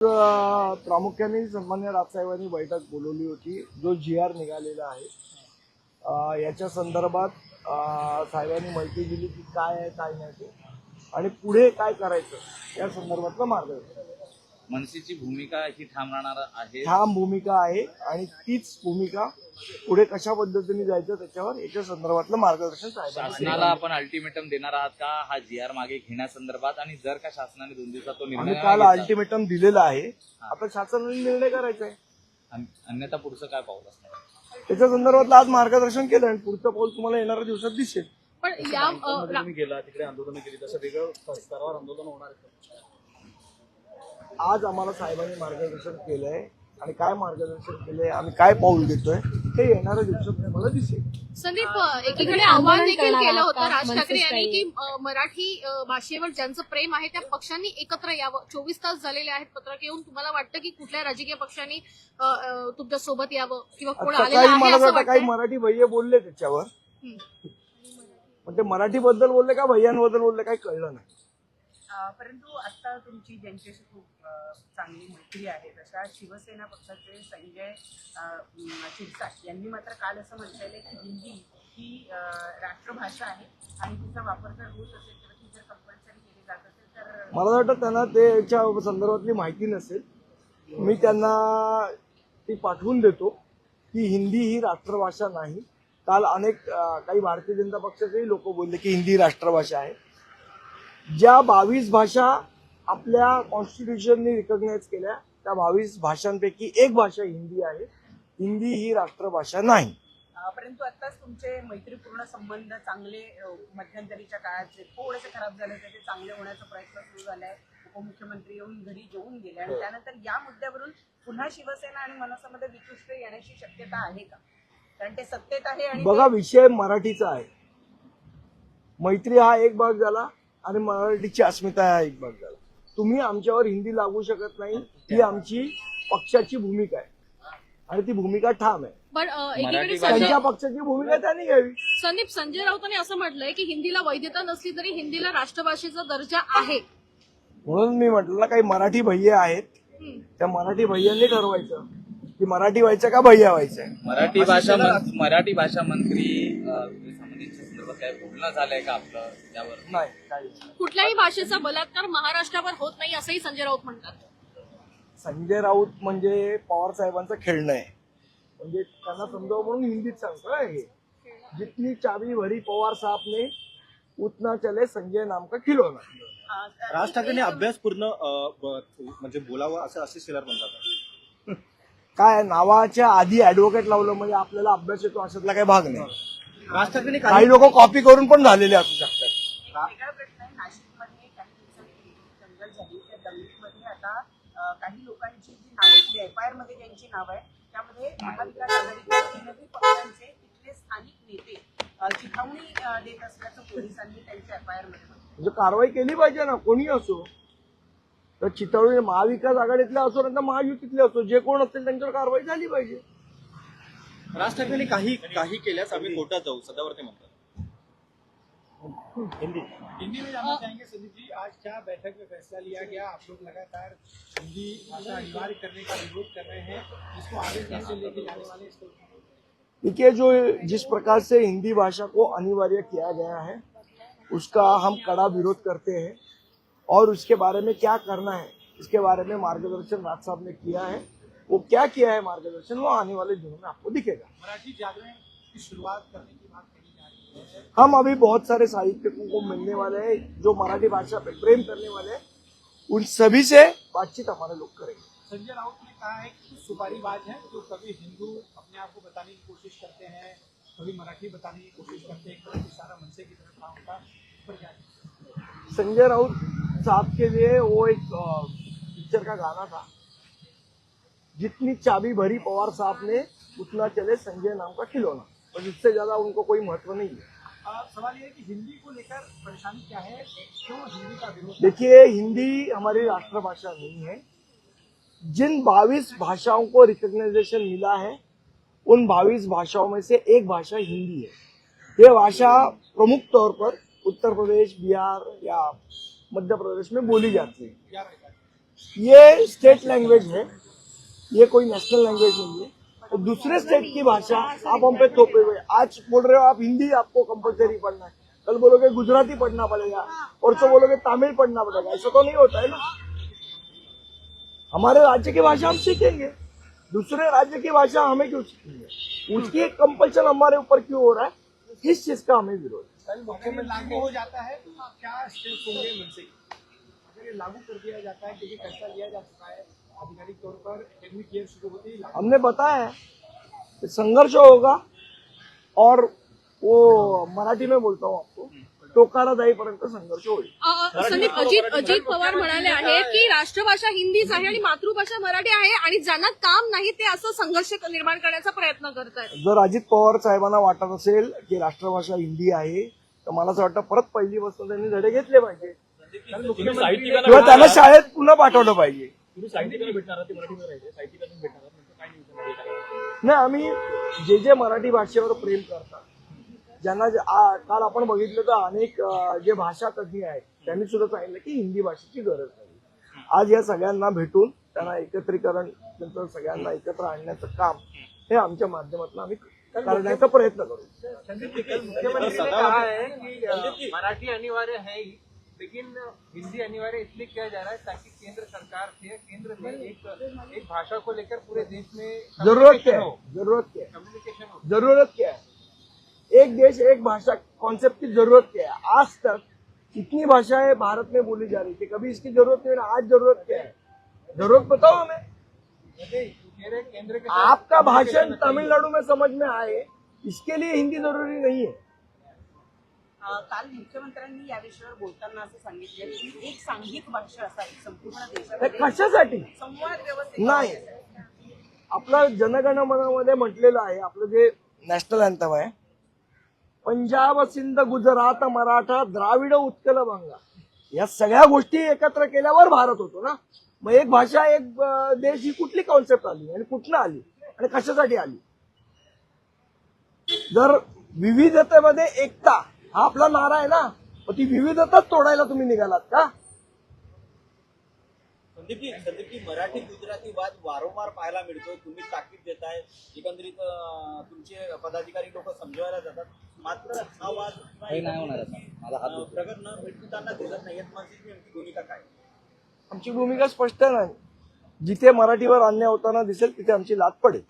प्रामुख्याने सन्मान्य राजसाहेबांनी बैठक बोलवली होती. जो जी आर निघालेला आहे याच्या संदर्भात साहेबांनी माहिती दिली की काय आहे काय नाही ते. आणि पुढे काय करायचं या संदर्भातलं मार्गदर्शन. मनसेची भूमिका ही ठाम राहणार आहे? ठाम भूमिका आहे आणि तीच भूमिका पुढे कशा पद्धतीने जायचं त्याच्यावर याच्या संदर्भातलं मार्गदर्शन शासनाला आपण अल्टिमेटम देणार आहात का? हा जी आर मागे घेण्यासंदर्भात आणि जर का शासनाने दोन दिवसात तो निर्णय काल अल्टिमेटम दिलेला आहे. आता शासनाने निर्णय करायचा आहे. अन- अन्यथा पुढचं काय पाऊल असणार? त्याच्या संदर्भातलं आज मार्गदर्शन केलं आणि पुढचं पाऊल तुम्हाला येणाऱ्या दिवसात दिसेल. पण या गेला तिकडे आंदोलन केली तसं वेगळं स्तरावर आंदोलन होणार आहे. आज आम्हाला साहेबांनी मार्गदर्शन केलंय. आणि काय मार्गदर्शन केलंय आम्ही काय पाऊल घेतोय ते येणाऱ्या दिवसात तुम्हाला दिसेल. संदीप एकीकडे आव्हान देखील केलं होतं? राज ठाकरे यांनी की. अ, मराठी अ, भाषेवर ज्यांचं प्रेम आहे त्या पक्षांनी एकत्र यावं. चोवीस तास झालेले आहेत पत्रक येऊन. तुम्हाला वाटतं की कुठल्या राजकीय पक्षांनी अ, अ, तुमच्यासोबत यावं किंवा कोण आलेलं आहे मला असं वाटतं काही वाटतंय? मराठी भैया बोलले त्याच्यावर. हं. पण ते मराठी बद्दल बोलले का भैयांबद्दल बोलले काही कळलं नाही. परंतु आता तुमची ज्यांच्याशी खूप चांगली मैत्री आहे तशा शिवसेना पक्षाचे संजय शिरसाट यांनी मात्र काल असं म्हटलेलं आहे की हिंदी ही राष्ट्रभाषा आहे आणि तिचा वापर जर होत असेल तर ती जर कंपल्सरी केली जात असेल तर मला वाटतं त्यांना त्याच्या संदर्भातली माहिती नसेल. मी त्यांना ती पाठवून देतो की हिंदी ही राष्ट्रभाषा नाही. काल अनेक काही भारतीय जनता पक्षाचेही लोक बोलले की हिंदी ही राष्ट्रभाषा आहे. ज्या बावीस भाषा आपल्या कॉन्स्टिट्यूशनने रिकग्नाइज केल्या त्या बावीस भाषांपैकी एक भाषा हिंदी आहे. हिंदी ही राष्ट्रभाषा नाही. परंतु आताच तुमचे मैत्रीपूर्ण संबंध चांगले मध्यंतरीच्या काळात जे थोडेसे खराब झाले होते ते चांगले होण्याचा प्रयत्न सुरू झालाय उपमुख्यमंत्री येऊन घरी जेवून गेले आणि त्यानंतर या मुद्द्यावरून पुन्हा शिवसेना आणि मनसेमध्ये वितुष्ट येण्याची शक्यता आहे का? कारण ते सत्तेत आहे आणि बघा विषय मराठीचा आहे. मैत्री हा एक भाग झाला. आणि मराठीची अस्मिता हा एक भाग झाला तुम्ही आमच्यावर हिंदी लागू शकत नाही. ही आमची पक्षाची भूमिका आहे. आणि ती भूमिका ठाम आहे. पण एकीकडे त्यांच्या पक्षाची भूमिका त्यांनी घ्यावी. संदीप संजय राऊतांनी असं म्हटलंय की हिंदीला वैधता नसली तरी हिंदीला राष्ट्रभाषेचा दर्जा आहे. म्हणून मी म्हटलं काही मराठी भैया आहेत. हं. त्या मराठी भैयांनी ठरवायचं की मराठी व्हायचं का भैया व्हायचं? मराठी भाषा मराठी भाषा मंत्री काय बोलणं झालंय का आपलं त्यावर नाही काही नाही. कुठल्याही भाषेचा बलात्कार महाराष्ट्रावर होत नाही असंही संजय राऊत म्हणतात. संजय राऊत म्हणजे पवार साहेबांचं खेळणं आहे. म्हणजे त्यांना समजावं म्हणून हिंदीत सांगतो हं हे. जितनी चाबी भरी पवार साहब ने उतना चले संजय नाम का खिलौना. राज ठाकरेंनी अभ्यासपूर्ण अ, ब- म्हणजे बोलावं असं असे शिलार म्हणतात. काय नावाच्या आधी ऍडव्होकेट लावलं म्हणजे आपल्याला अभ्यास येतो अशातला काही भाग नाही. राज काही लोक कॉपी करून पण झालेले असू शकतात. काही लोकांची जी नावं एफ आय आरमध्ये ज्यांची नाव आहे त्यामध्ये महाविकास पक्षांचे तिथले स्थानिक नेते चिथावणी देत असल्याचं पोलिसांनी त्यांच्या मध्ये. म्हणजे कारवाई केली पाहिजे ना. कोणी असो तर चितळी महाविकास आघाडीतले असो नाही तर महायुतीतले असो जे कोण असतील त्यांच्यावर कारवाई झाली पाहिजे. राज ठाकरेंनी काही काही केल्यास आम्ही कोर्टात जाऊ सदावर ते म्हणतात. हिंदी. हिंदी में जानना चाहेंगे संदीप जी आज क्या बैठक में फैसला लिया गया आप लोग लगातार हिंदी भाषा अनिवार्य करने का विरोध कर रहे हैं इसको आगे कैसे लेके जाने वाले इसको देखिए जो जिस प्रकार से हिंदी भाषा को अनिवार्य किया गया है उसका हम कड़ा विरोध करते हैं। और उसके बारे में क्या करना है इसके बारे में मार्गदर्शन राज साहब ने किया है। वो क्या किया है मार्गदर्शन? वो आने वाले दिनों में आपको दिखेगा। मराठी जागरण की शुरुआत करने की बात कही जा रही है। हम अभी बहुत सारे साहित्यकों को मिलने वाले हैं जो मराठी भाषा पे प्रेम करने वाले हैं। उन सभी से बातचीत हमारे लोग करेंगे। संजय राउत ने कहा है कि सुपारीबाज हैं जो कभी हिंदू अपने आप को बताने की कोशिश करते हैं कभी मराठी बताने की कोशिश करते हैं इशारा मनसे की तरफ़ था उनका पर संजय राउत साहब के लिए वो एक पिक्चर का गाना था। जितनी चाबी भरी पवार साहब ने उतना चले संजय नाम का खिलौना। और इससे ज़्यादा उनको कोई महत्व नहीं है। आ, सवाल ये है कि हिंदी को लेकर परेशानी क्या है? क्यों हिंदी का विरोध देखिए हिंदी हमारी राष्ट्रभाषा नहीं है। जिन बाईस भाषाओं को रिकग्नाइजेशन मिला है उन बाईस भाषाओं में से एक भाषा हिंदी है। ये भाषा प्रमुख तौर पर उत्तर प्रदेश बिहार या मध्य प्रदेश में बोली जाती है। ये स्टेट लैंग्वेज है। ये कोई नेशनल लैंग्वेज नहीं है। तो दूसरे स्टेट की भाषा आप हम पे थोपे हुए। आज बोल रहे हो आप हिंदी आपको कंपलसरी पढ़ना है। कल बोलोगे गुजराती पढ़ना पड़ेगा, और तो बोलोगे तमिल पढ़ना पड़ेगा। ऐसा तो नहीं होता है ना। हमारे राज्य की भाषा हम सीखेंगे। दूसरे राज्य की भाषा हमें क्यों सीखेंगे? उसकी एक कंपल्सन हमारे ऊपर क्यों हो रहा है? इस चीज़ का हमें विरोध लागू हो जाता है तो क्या लागू कर दिया जाता है, क्योंकि फैसला लिया जा चुका है आधिकारिक तौर पर एकेडमिक ईयर शुरू होते ही लागू हमने बताया है कि संघर्ष होगा और वो मराठी में बोलता हूँ आपको टोकारा जाईपर्यंत संघर्ष होईल। संदीप अजित अजित पवार म्हणाले आहेत की राष्ट्रभाषा हिंदीच आहे आणि मातृभाषा मराठी आहे आणि ज्यांना काम नाही ते असं संघर्ष निर्माण करण्याचा प्रयत्न करतायत. जर अजित पवार साहेबांना वाटत असेल की राष्ट्रभाषा हिंदी आहे तर मला असं वाटतं परत पहिलीपासून त्यांनी धडे घेतले पाहिजे. किंवा त्यांना शाळेत पुन्हा पाठवलं पाहिजे. नाही आम्ही जे जे मराठी भाषेवर प्रेम करतात ज्यांना काल आपण बघितलं तर अनेक जे भाषा तज्ञ आहेत त्यांनी सुद्धा सांगितलं की हिंदी भाषेची गरज नाही. आज या सगळ्यांना भेटून त्यांना एकत्रीकरण त्यांचं सगळ्यांना एकत्र आणण्याचं काम हे आमच्या माध्यमातून आम्ही करण्याचा प्रयत्न करू. मुख्यमंत्री मराठी अनिवार्य है ही? लेकिन हिंदी अनिवार्य इसलिए किया जा रहा है ताकि केंद्र सरकार से केंद्र में एक एक भाषा को लेकर पूरे देश में ज़रूरत क्या है? ज़रूरत क्या है? कम्युनिकेशन हो। ज़रूरत क्या है? एक देश एक भाषा कॉन्सेप्ट की ज़रूरत क्या है? आज तक कितनी भाषाएँ भारत में बोली जा रही थी कभी इसकी ज़रूरत नहीं आज ज़रूरत क्या है? ज़रूरत बताओ हमें। कह रहे केंद्र आपका भाषण तमिलनाडु में समझ में आए इसके लिए हिंदी ज़रूरी नहीं है। काल मुख्यमंत्र्यांनी या विषयावर बोलताना असं सांगितलं की एक सांघिक भाषा असावी संपूर्ण देशामध्ये कशासाठी? संवाद व्यवस्थित नाही. आपलं जनगणमनामध्ये म्हटलेलं आहे आपलं जे नॅशनल अँथम आहे पंजाब सिंध गुजरात मराठा द्राविड उत्कल बंगा या सगळ्या गोष्टी एकत्र केल्यावर भारत होतो ना? मग एक भाषा एक अं, देश ही कुठली कॉन्सेप्ट आली? आणि कुठनं आली? आणि कशासाठी आली? जर विविधतेमध्ये एकता हा आपला नारा आहे ना मग ती विविधताच तोडायला तुम्ही निघालात का? संदीपजी संदीपजी मराठी गुजराती वाद वारंवार पाहायला मिळतोय. तुम्ही ताकीद देताय. एकंदरीत अं, तुमचे पदाधिकारी लोक समजवायला जातात. मात्र हा वाद काही नाही होणार आता. माझा हात अं, दुखतो. प्रगट न भेटताना दिसत नाही यात माझी नेमकी भूमिका काय? आमची भूमिका स्पष्ट नाही. जिथे मराठीवर अन्याय होताना दिसेल तिथे आमची लात पडेल.